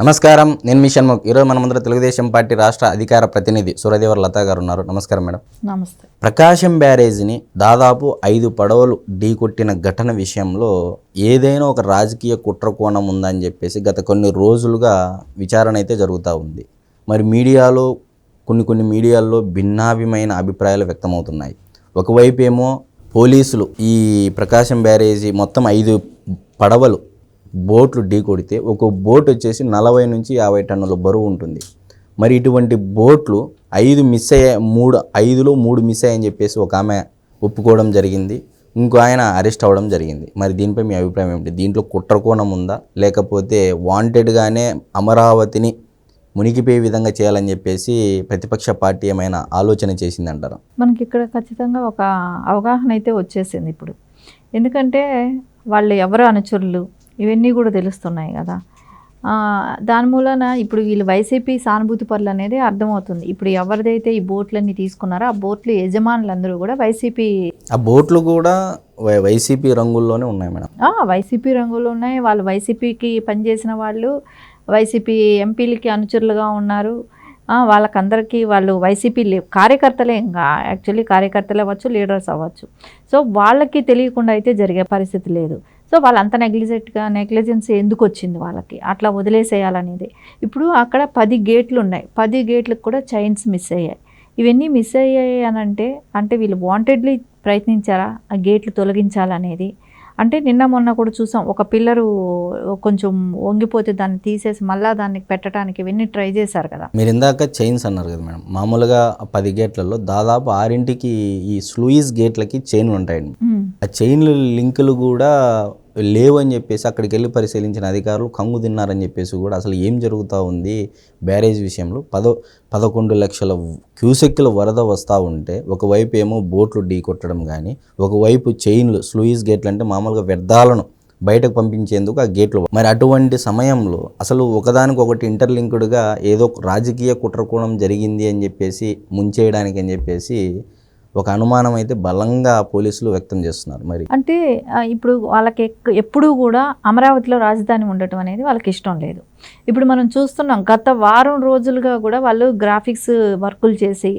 నమస్కారం నేను మీ షణ్ముఖ్. ఈరోజు మన ముందర తెలుగుదేశం పార్టీ రాష్ట్ర అధికార ప్రతినిధి సూర్యదేవర్ లతా గారు ఉన్నారు. నమస్కారం మేడం. నమస్తే. ప్రకాశం బ్యారేజీని దాదాపు ఐదు పడవలు ఢీకొట్టిన ఘటన విషయంలో ఏదైనా ఒక రాజకీయ కుట్ర కోణం ఉందని చెప్పేసి గత కొన్ని రోజులుగా విచారణ అయితే జరుగుతూ ఉంది. మరి మీడియాలో కొన్ని కొన్ని మీడియాల్లో భిన్నాభిమైన అభిప్రాయాలు వ్యక్తమవుతున్నాయి. ఒకవైపు ఏమో పోలీసులు ఈ ప్రకాశం బ్యారేజీ మొత్తం ఐదు పడవలు బోట్లు ఢీ కొడితే ఒక బోట్ వచ్చేసి నలభై నుంచి యాభై టన్నుల బరువు ఉంటుంది. మరి ఇటువంటి బోట్లు ఐదు మిస్ అయ్యే మూడు ఐదులో మూడు మిస్ అయ్యాయని చెప్పేసి ఒక ఆమె ఒప్పుకోవడం జరిగింది. ఇంకో ఆయన అరెస్ట్ అవ్వడం జరిగింది. మరి దీనిపై మీ అభిప్రాయం ఏమిటి? దీంట్లో కుట్రకోణం ఉందా? లేకపోతే వాంటెడ్గానే అమరావతిని మునిగిపోయే విధంగా చేయాలని చెప్పేసి ప్రతిపక్ష పార్టీ ఏమైనా ఆలోచన చేసిందంటారా? మనకి ఇక్కడ ఖచ్చితంగా ఒక అవగాహన అయితే వచ్చేసింది ఇప్పుడు. ఎందుకంటే వాళ్ళు ఎవరు అనుచరులు? ఇవన్నీ కూడా తెలుస్తున్నాయి కదా. దాని మూలన ఇప్పుడు వీళ్ళు వైసీపీ సానుభూతి పరులు అనేది అర్థమవుతుంది. ఇప్పుడు ఎవరిదైతే ఈ బోట్లన్నీ తీసుకున్నారో ఆ బోట్లు యజమానులందరూ కూడా వైసీపీ ఆ బోట్లు కూడా వైసీపీ రంగుల్లోనే ఉన్నాయి మేడం. వైసీపీ రంగులు ఉన్నాయి. వాళ్ళు వైసీపీకి పనిచేసిన వాళ్ళు వైసీపీ ఎంపీలకి అనుచరులుగా ఉన్నారు. వాళ్ళకందరికీ వాళ్ళు వైసీపీ లే- కార్యకర్తలే ఇంకా. యాక్చువల్లీ కార్యకర్తలు అవ్వచ్చు లీడర్స్ అవ్వచ్చు. సో వాళ్ళకి తెలియకుండా అయితే జరిగే పరిస్థితి లేదు. సో వాళ్ళంత నెగ్లిజెంట్గా నెగ్లిజెన్స్ ఎందుకు వచ్చింది వాళ్ళకి? అట్లా వదిలేసేయాలనేది. ఇప్పుడు అక్కడ పది గేట్లు ఉన్నాయి. పది గేట్లకు కూడా చైన్స్ మిస్ అయ్యాయి. ఇవన్నీ మిస్ అయ్యాయి అని అంటే అంటే వీళ్ళు వాంటెడ్లీ ప్రయత్నించారా? ఆ గేట్లు తొలగించాలనేది. అంటే నిన్న మొన్న కూడా చూసాం. ఒక పిల్లరు కొంచెం వంగిపోతే దాన్ని తీసేసి మళ్ళా దాన్ని పెట్టడానికి ఇవన్నీ ట్రై చేశారు కదా. మీరు ఇందాక చైన్స్ అన్నారు కదా మేడం. మామూలుగా పది గేట్లలో దాదాపు ఆరింటికి ఈ స్లూయిస్ గేట్లకి చైన్లు ఉంటాయండి. ఆ చైన్లు లింకులు కూడా లేవు అని చెప్పేసి అక్కడికి వెళ్ళి పరిశీలించిన అధికారులు కంగు తిన్నారని చెప్పేసి కూడా అసలు ఏం జరుగుతూ ఉంది? బ్యారేజ్ విషయంలో పదో పదకొండు లక్షల క్యూసెక్కిల వరద వస్తూ ఉంటే ఒకవైపు ఏమో బోట్లు ఢీ కొట్టడం కానీ ఒకవైపు చైన్లు స్లూయిస్ గేట్లు అంటే మామూలుగా వ్యర్థాలను బయటకు పంపించేందుకు ఆ గేట్లు మరి అటువంటి సమయంలో అసలు ఒకదానికొకటి ఇంటర్లింక్డ్గా ఏదో రాజకీయ కుట్రకోణం జరిగింది అని చెప్పేసి ముంచేయడానికి అని చెప్పేసి ఒక అనుమానం అయితే బలంగా పోలీసులు వ్యక్తం చేస్తున్నారు. మరి అంటే ఇప్పుడు వాళ్ళకి ఎప్పుడూ కూడా అమరావతిలో రాజధాని ఉండటం అనేది వాళ్ళకి ఇష్టం లేదు. ఇప్పుడు మనం చూస్తున్నాం గత వారం రోజులుగా కూడా వాళ్ళు గ్రాఫిక్స్ వర్కులు చేసి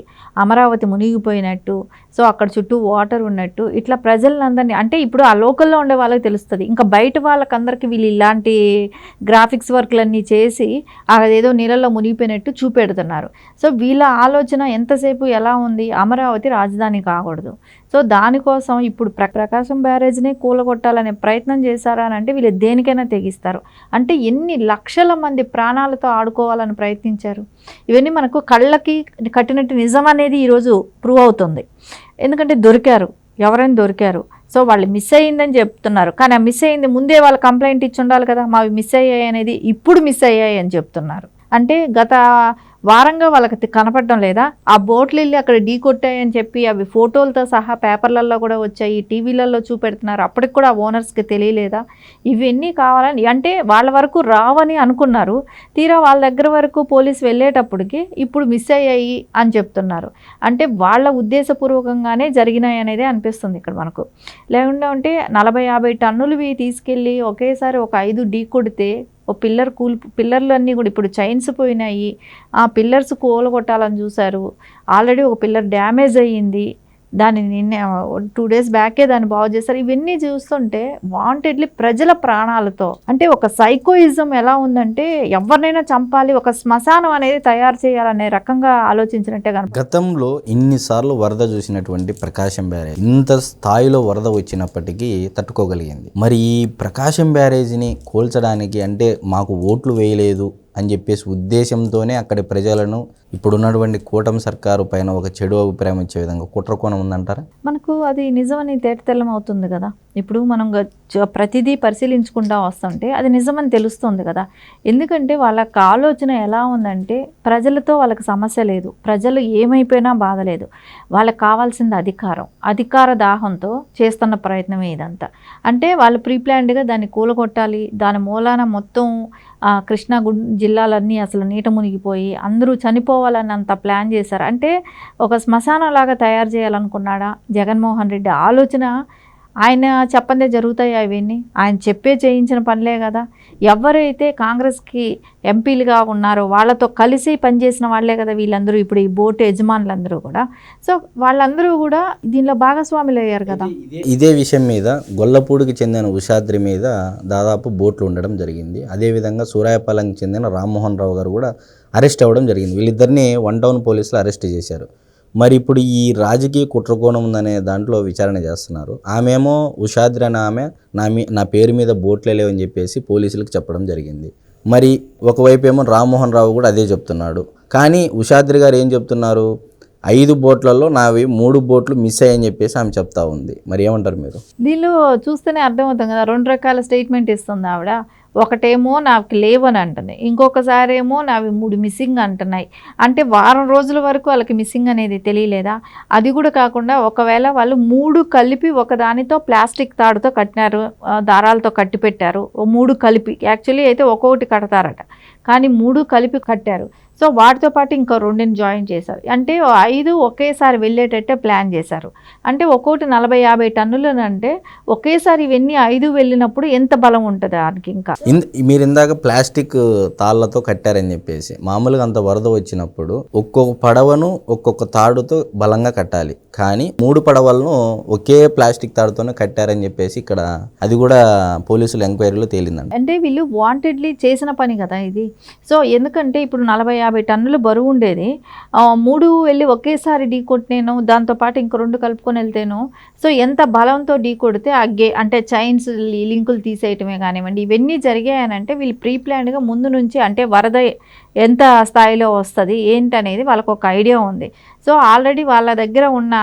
అమరావతి మునిగిపోయినట్టు సో అక్కడ చుట్టూ వాటర్ ఉన్నట్టు ఇట్లా ప్రజలందరినీ అంటే ఇప్పుడు ఆ లోకల్లో ఉండే వాళ్ళకి తెలుస్తుంది. ఇంకా బయట వాళ్ళకందరికీ వీళ్ళు ఇలాంటి గ్రాఫిక్స్ వర్క్లన్నీ చేసి అదేదో నీళ్ళల్లో మునిగిపోయినట్టు చూపెడుతున్నారు. సో వీళ్ళ ఆలోచన ఎంతసేపు ఎలా ఉంది? అమరావతి రాజధాని కాకూడదు. సో దానికోసం ఇప్పుడు ప్ర ప్రకాశం బ్యారేజ్ని కూలగొట్టాలనే ప్రయత్నం చేశారా అని అంటే వీళ్ళు దేనికైనా తెగిస్తారు. అంటే ఎన్ని లక్షల మంది ప్రాణాలతో ఆడుకోవాలని ప్రయత్నించారు. ఇవన్నీ మనకు కళ్ళకి కట్టినట్టు నిజం అనేది ఈరోజు ప్రూవ్ అవుతుంది. ఎందుకంటే దొరికారు. ఎవరైనా దొరికారు. సో వాళ్ళు మిస్ అయ్యిందని చెప్తున్నారు. కానీ ఆ మిస్ అయ్యింది ముందే వాళ్ళు కంప్లైంట్ ఇచ్చి ఉండాలి కదా. మావి మిస్ అయ్యాయి అనేది ఇప్పుడు మిస్ అయ్యాయి అని చెప్తున్నారు. అంటే గత వారంగా వాళ్ళకి కనపడడం లేదా ఆ బోట్లు వెళ్ళి అక్కడ ఢీ కొట్టాయని చెప్పి అవి ఫోటోలతో సహా పేపర్లలో కూడా వచ్చాయి టీవీలలో చూపెడుతున్నారు. అప్పటికి కూడా ఆ ఓనర్స్కి తెలియలేదా? ఇవన్నీ కావాలని అంటే వాళ్ళ వరకు రావని అనుకున్నారు. తీరా వాళ్ళ దగ్గర వరకు పోలీసు వెళ్ళేటప్పటికి ఇప్పుడు మిస్ అయ్యాయి అని చెప్తున్నారు. అంటే వాళ్ళ ఉద్దేశపూర్వకంగానే జరిగినాయి అనేది అనిపిస్తుంది ఇక్కడ మనకు. లేకుండా ఉంటే నలభై యాభై టన్నులవి తీసుకెళ్ళి ఒకేసారి ఒక ఐదు ఢీ కొడితే ఓ పిల్లర్ కూల్ పిల్లర్లు అన్నీ కూడా ఇప్పుడు చైన్స్ పోయినాయి. ఆ పిల్లర్స్ కూలగొట్టాలని చూశారు. ఆల్రెడీ ఒక పిల్లర్ డ్యామేజ్ అయ్యింది. దాన్ని నిన్న టూ డేస్ బ్యాకే దాన్ని బాగు చేశారు. ఇవన్నీ చూస్తుంటే వాంటెడ్లీ ప్రజల ప్రాణాలతో అంటే ఒక సైకోయిజం ఎలా ఉందంటే ఎవరినైనా చంపాలి ఒక శ్మశానం అనేది తయారు చేయాలనే రకంగా ఆలోచించినట్టే కనుక గతంలో ఇన్నిసార్లు వరద చూసినటువంటి ప్రకాశం బ్యారేజ్ ఇంత స్థాయిలో వరద వచ్చినప్పటికీ తట్టుకోగలిగింది. మరి ఈ ప్రకాశం బ్యారేజ్ని కోల్చడానికి అంటే మాకు ఓట్లు వేయలేదు అని చెప్పేసి ఉద్దేశంతోనే అక్కడి ప్రజలను ఇప్పుడున్నటువంటి కూటమి సర్కారు పైన ఒక చెడు అభిప్రాయం వచ్చే విధంగా కుట్రకోణం ఉందంటారా? మనకు అది నిజమని తేటతెల్లం అవుతుంది కదా. ఇప్పుడు మనం ప్రతిదీ పరిశీలించుకుంటా వస్తుంటే అది నిజమని తెలుస్తుంది కదా. ఎందుకంటే వాళ్ళకి ఆలోచన ఎలా ఉందంటే ప్రజలతో వాళ్ళకి సమస్య లేదు. ప్రజలు ఏమైపోయినా బాధ లేదు. వాళ్ళకి కావాల్సింది అధికారం. అధికార దాహంతో చేస్తున్న ప్రయత్నమే ఇదంతా. అంటే వాళ్ళు ప్రీప్లాన్డ్గా దాన్ని కూలగొట్టాలి. దాని మూలాన మొత్తం ఆ, కృష్ణా జిల్లాలన్నీ అసలు నీట మునిగిపోయి అందరూ చనిపో చనిపోవాలని అంత ప్లాన్ చేశారు. అంటే ఒక శ్మశానం లాగా తయారు చేయాలనుకున్నాడా జగన్మోహన్ రెడ్డి? ఆలోచన ఆయన చెప్పందే జరుగుతాయి అవన్నీ ఆయన చెప్పే చేయించిన పనులే కదా. ఎవరైతే కాంగ్రెస్కి ఎంపీలుగా ఉన్నారో వాళ్ళతో కలిసి పనిచేసిన వాళ్ళే కదా వీళ్ళందరూ ఇప్పుడు ఈ బోటు యజమానులందరూ కూడా. సో వాళ్ళందరూ కూడా దీనిలో భాగస్వాములు అయ్యారు కదా. ఇదే విషయం మీద గొల్లపూడికి చెందిన ఉషాద్రి మీద దాదాపు బోట్లు ఉండడం జరిగింది. అదేవిధంగా సూరాయపాలెంకి చెందిన రామ్మోహన్ రావు గారు కూడా అరెస్ట్ అవ్వడం జరిగింది. వీళ్ళిద్దరిని వన్ టౌన్ పోలీసులు అరెస్ట్ చేశారు. మరి ఇప్పుడు ఈ రాజకీయ కుట్రకోణం ఉందనే దాంట్లో విచారణ చేస్తున్నారు. ఆమెమో ఉషాద్రి అనే ఆమె నా మీ నా పేరు మీద బోట్లే లేవని చెప్పేసి పోలీసులకు చెప్పడం జరిగింది. మరి ఒకవైపు ఏమో రామ్మోహన్ రావు కూడా అదే చెప్తున్నాడు. కానీ ఉషాద్రి గారు ఏం చెప్తున్నారు? ఐదు బోట్లలో నావి మూడు బోట్లు మిస్ అయ్యని చెప్పేసి ఆమె చెప్తా ఉంది. మరి ఏమంటారు మీరు? దీనిలో చూస్తేనే అర్థమవుతుంది కదా రెండు రకాల స్టేట్మెంట్ ఇస్తుంది ఆవిడ. ఒకటేమో నాకు లేవని అంటుంది ఇంకొకసారి ఏమో నావి మూడు మిస్సింగ్ అంటున్నాయి. అంటే వారం రోజుల వరకు వాళ్ళకి మిస్సింగ్ అనేది తెలియలేదా? అది కూడా కాకుండా ఒకవేళ వాళ్ళు మూడు కలిపి ఒకదానితో ప్లాస్టిక్ తాడుతో కట్టినారు దారాలతో కట్టి పెట్టారు ఓ మూడు కలిపి యాక్చువల్లీ అయితే ఒక్కొక్కటి కడతారట. కానీ మూడు కలిపి కట్టారు. సో వాటితో పాటు ఇంకో రెండుని జాయిన్ చేశారు. అంటే ఐదు ఒకేసారి వెళ్ళేటట్టే ప్లాన్ చేశారు. అంటే ఒక్కొక్కటి నలభై యాభై టన్నులు అంటే ఒకేసారి ఇవన్నీ ఐదు వెళ్ళినప్పుడు ఎంత బలం ఉంటుంది దానికి ఇంకా? ఇన్ మీరు ఇందాక ప్లాస్టిక్ తాళ్ళతో కట్టారని చెప్పేసి మామూలుగా అంత వరద వచ్చినప్పుడు ఒక్కొక్క పడవను ఒక్కొక్క తాడుతో బలంగా కట్టాలి. కానీ మూడు పడవలను ఒకే ప్లాస్టిక్ తాడుతోనే కట్టారని చెప్పేసి ఇక్కడ అది కూడా పోలీసులు ఎంక్వైరీలో తేలిందండి. అంటే వీళ్ళు వాంటెడ్లీ చేసిన పని కదా ఇది. సో ఎందుకంటే ఇప్పుడు నలభై యాభై టన్నులు బరువు ఉండేది. మూడు వెళ్ళి ఒకేసారి ఢీ కొట్టినేను దాంతోపాటు ఇంకో రెండు కలుపుకొని వెళ్తేను. సో ఎంత బలంతో ఢీ కొడితే ఆ గే అంటే చైన్స్ లింకులు తీసేయటమే కానివ్వండి ఇవన్నీ జరిగాయనంటే వీళ్ళు ప్రీ ప్లాన్డ్గా ముందు నుంచి అంటే వరద ఎంత స్థాయిలో వస్తుంది ఏంటనేది వాళ్ళకు ఒక ఐడియా ఉంది. సో ఆల్రెడీ వాళ్ళ దగ్గర ఉన్న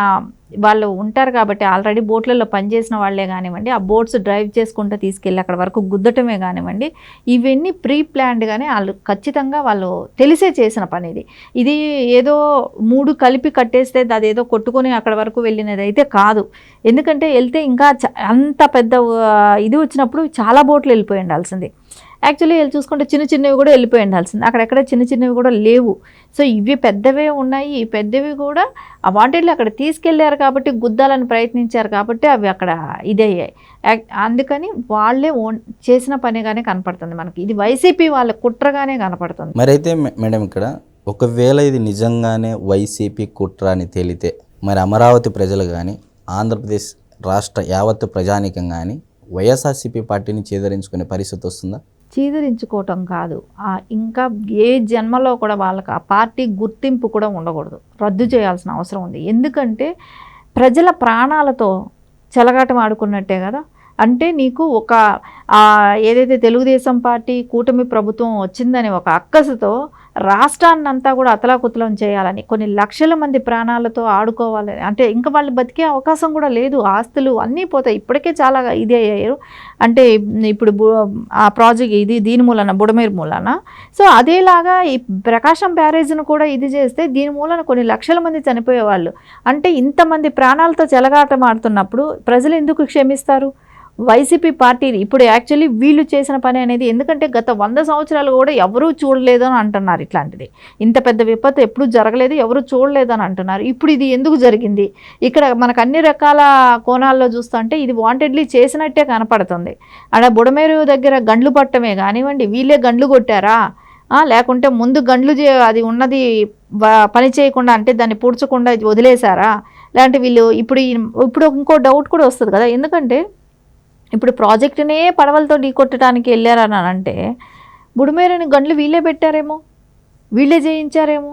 వాళ్ళు ఉంటారు కాబట్టి ఆల్రెడీ బోట్లలో పనిచేసిన వాళ్ళే కానివ్వండి ఆ బోట్స్ డ్రైవ్ చేసుకుంటూ తీసుకెళ్ళి అక్కడ వరకు గుద్దటమే కానివ్వండి ఇవన్నీ ప్రీ ప్లాన్డ్గానే వాళ్ళు ఖచ్చితంగా వాళ్ళు తెలిసే చేసిన పని ఇది ఇది ఏదో మూడు కలిపి కట్టేస్తే అది ఏదో కొట్టుకొని అక్కడ వరకు వెళ్ళినది అయితే కాదు. ఎందుకంటే వెళ్తే ఇంకా చ- అంత పెద్ద ఇది వచ్చినప్పుడు చాలా బోట్లు వెళ్ళిపోయి ఉండాల్సింది. యాక్చువల్లీ వెళ్ళి చూసుకుంటే చిన్న చిన్నవి కూడా వెళ్ళిపోయి ఉండాల్సింది. అక్కడెక్కడ చిన్న చిన్నవి కూడా లేవు. సో ఇవి పెద్దవే ఉన్నాయి. పెద్దవి కూడా ఆ వాంటెడ్లు అక్కడ తీసుకెళ్ళారు కాబట్టి గుద్దాలని ప్రయత్నించారు కాబట్టి అవి అక్కడ ఇదయ్యాయి. అందుకని వాళ్ళే ఓన్ చేసిన పనిగానే కనపడుతుంది మనకి. ఇది వైసీపీ వాళ్ళ కుట్రగానే కనపడుతుంది. మరి అయితే మేడం ఇక్కడ ఒకవేళ ఇది నిజంగానే వైసీపీ కుట్ర అని తేలితే మరి అమరావతి ప్రజలు కానీ ఆంధ్రప్రదేశ్ రాష్ట్ర యావత్తు ప్రజానికం కానీ వైఎస్ఆర్సీపీ పార్టీని చేదరించుకునే పరిస్థితి వస్తుందా? చీదరించుకోవటం కాదు. ఇంకా ఏ జన్మలో కూడా వాళ్ళకి ఆ పార్టీ గుర్తింపు కూడా ఉండకూడదు. రద్దు చేయాల్సిన అవసరం ఉంది. ఎందుకంటే ప్రజల ప్రాణాలతో చెలగాటం ఆడుకున్నట్టే కదా. అంటే నీకు ఒక ఏదైతే తెలుగుదేశం పార్టీ కూటమి ప్రభుత్వం వచ్చిందని ఒక అక్కసుతో రాష్ట్రాన్నంతా కూడా అతలాకుతలం చేయాలని కొన్ని లక్షల మంది ప్రాణాలతో ఆడుకోవాలని. అంటే ఇంకా వాళ్ళు బతికే అవకాశం కూడా లేదు. ఆస్తులు అన్నీ పోతాయి. ఇప్పటికే చాలా ఇది అయ్యారు. అంటే ఇప్పుడు ఆ ప్రాజెక్ట్ ఇది దీని మూలన బుడమేరు మూలన. సో అదేలాగా ఈ ప్రకాశం బ్యారేజ్ను కూడా ఇది చేస్తే దీని మూలన కొన్ని లక్షల మంది చనిపోయేవాళ్ళు. అంటే ఇంతమంది ప్రాణాలతో చెలగాటం ఆడుతున్నప్పుడు ప్రజలు ఎందుకు క్షమిస్తారు? వైసీపీ పార్టీని ఇప్పుడు యాక్చువల్లీ వీళ్ళు చేసిన పని అనేది ఎందుకంటే గత వంద సంవత్సరాలు కూడా ఎవరూ చూడలేదు అని అంటున్నారు ఇట్లాంటిది. ఇంత పెద్ద విపత్తు ఎప్పుడూ జరగలేదు ఎవరూ చూడలేదు అని అంటున్నారు. ఇప్పుడు ఇది ఎందుకు జరిగింది? ఇక్కడ మనకు అన్ని రకాల కోణాల్లో చూస్తుంటే ఇది వాంటెడ్లీ చేసినట్టే కనపడుతుంది. ఆడ బుడమేరు దగ్గర గండ్లు పట్టమే కానివ్వండి వీళ్ళే గండ్లు కొట్టారా? లేకుంటే ముందు గండ్లు అది ఉన్నది పని చేయకుండా అంటే దాన్ని పూడ్చకుండా వదిలేశారా? లేదంటే వీళ్ళు ఇప్పుడు ఇప్పుడు ఇంకో డౌట్ కూడా వస్తుంది కదా. ఎందుకంటే ఇప్పుడు ప్రాజెక్టునే పడవలతో ఢీకొట్టడానికి వెళ్ళారని అంటే బుడమేరుని గండ్లు వీళ్ళే పెట్టారేమో? వీళ్ళే చేయించారేమో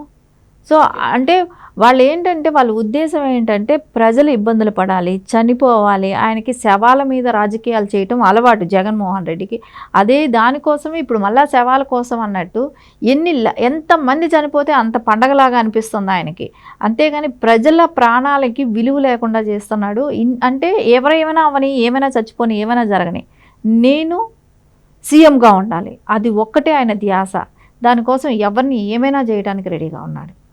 సో అంటే వాళ్ళు ఏంటంటే వాళ్ళ ఉద్దేశం ఏంటంటే ప్రజలు ఇబ్బందులు పడాలి చనిపోవాలి ఆయనకి శవాల మీద రాజకీయాలు చేయటం అలవాటు జగన్మోహన్ రెడ్డికి. అదే దానికోసమే ఇప్పుడు మళ్ళా శవాల కోసం అన్నట్టు ఎన్ని ఎంతమంది చనిపోతే అంత పండగలాగా అనిపిస్తుంది ఆయనకి. అంతేగాని ప్రజల ప్రాణాలకి విలువ లేకుండా చేస్తున్నాడు. అంటే ఎవరేమైనా అవని ఏమైనా చచ్చిపోని ఏమైనా జరగని నేను సీఎంగా ఉండాలి. అది ఒక్కటే ఆయన ధ్యాస. దానికోసం ఎవరిని ఏమైనా చేయడానికి రెడీగా ఉన్నాడు.